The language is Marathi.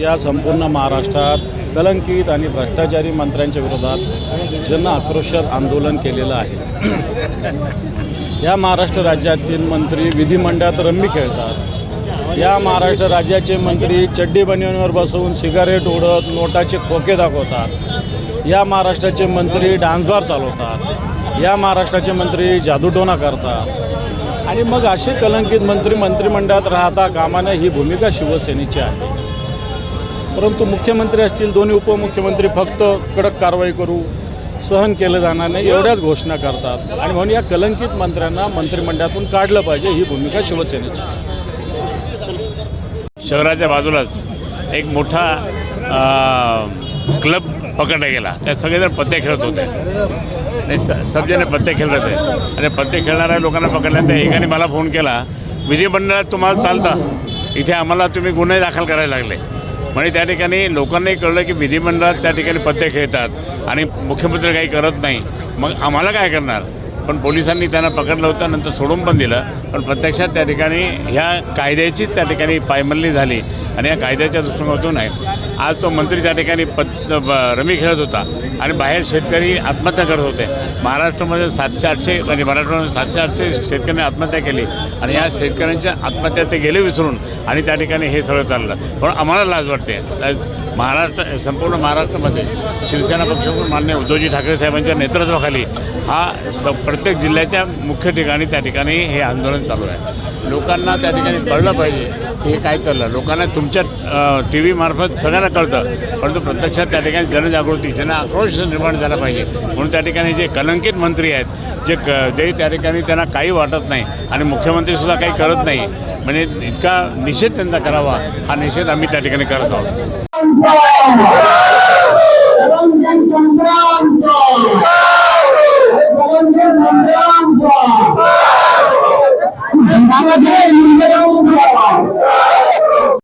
या संपूर्ण महाराष्ट्रात कलंकित आणि भ्रष्टाचारी मंत्र्यांच्या विरोधात जन आक्रोशात आंदोलन केलेलं आहे. या महाराष्ट्र राज्यातील मंत्री विधिमंडळात रम्मी खेळतात. या महाराष्ट्र राज्याचे मंत्री चड्डी बनियनवर बसवून सिगारेट ओढत नोटाचे खोके दाखवतात. या महाराष्ट्राचे मंत्री डान्सबार चालवतात. या महाराष्ट्राचे मंत्री जादूटोना करतात. आणि मग असे कलंकित मंत्री मंत्रिमंडळात राहता कामानं ही भूमिका शिवसेनेची आहे. परंतु मुख्यमंत्री असतील दोन्ही उपमुख्यमंत्री फक्त कडक कारवाई करू सहन केलं जाणार नाही एवढ्याच घोषणा करतात. आणि म्हणून या कलंकित मंत्र्यांना मंत्रिमंडळातून काढलं पाहिजे ही भूमिका शिवसेनेची. शहराच्या बाजूलाच एक मोठा क्लब पकडला गेला. त्यात सगळेजण पत्ते खेळत होते. नाही स सबजणे पत्ते खेळत होते. आणि पत्ते खेळणाऱ्या लोकांना पकडल्यानंतर एकाने मला फोन केला विधिमंडळात तुम्हाला चालता. इथे आम्हाला तुम्ही गुन्हे दाखल करायला लागले. म्हणजे त्या ठिकाणी लोकांनाही कळलं की विधिमंडळात त्या ठिकाणी पत्ते खेळतात आणि मुख्यमंत्री काही करत नाही. मग आम्हाला काय करणार? पण पोलिसांनी त्यांना पकडलं होतं नंतर सोडून पण दिलं. पण प्रत्यक्षात त्या ठिकाणी ह्या कायद्याचीच त्या ठिकाणी पायमल्ली झाली. आणि या कायद्याच्या दृष्टिकोनातून आहे. आज तो मंत्री त्या ठिकाणी पत ब- रमी खेळत होता आणि बाहेर शेतकरी आत्महत्या करत होते. महाराष्ट्रामध्ये सातशे आठशे म्हणजे मराठवाड्यामध्ये सातशे आठशे शेतकऱ्यांनी आत्महत्या केली आणि या शेतकऱ्यांच्या आत्महत्या ते गेले विसरून आणि त्या ठिकाणी हे सगळं चाललं. पण आम्हाला लाज वाटते. महाराष्ट्र संपूर्ण महाराष्ट्रामध्ये शिवसेना पक्षाकडून मान्य उद्धवजी ठाकरे साहेबांच्या नेतृत्वाखाली हा स प्रत्येक जिल्ह्याच्या मुख्य ठिकाणी त्या ठिकाणी हे आंदोलन चालू आहे. लोकांना त्या ठिकाणी कळलं पाहिजे की हे काय चाललं. लोकांना तुमच्या टी व्हीमार्फत सगळ्यांना कळतं. परंतु प्रत्यक्षात त्या ठिकाणी जनजागृती जन आक्रोश निर्माण झाला पाहिजे. म्हणून त्या ठिकाणी जे कलंकित मंत्री आहेत जे क जे त्या ठिकाणी त्यांना काही वाटत नाही आणि मुख्यमंत्रीसुद्धा काही करत नाही म्हणजे इतका निषेध त्यांचा करावा हा निषेध आम्ही त्या ठिकाणी करत आहोत. বাংলাদেশের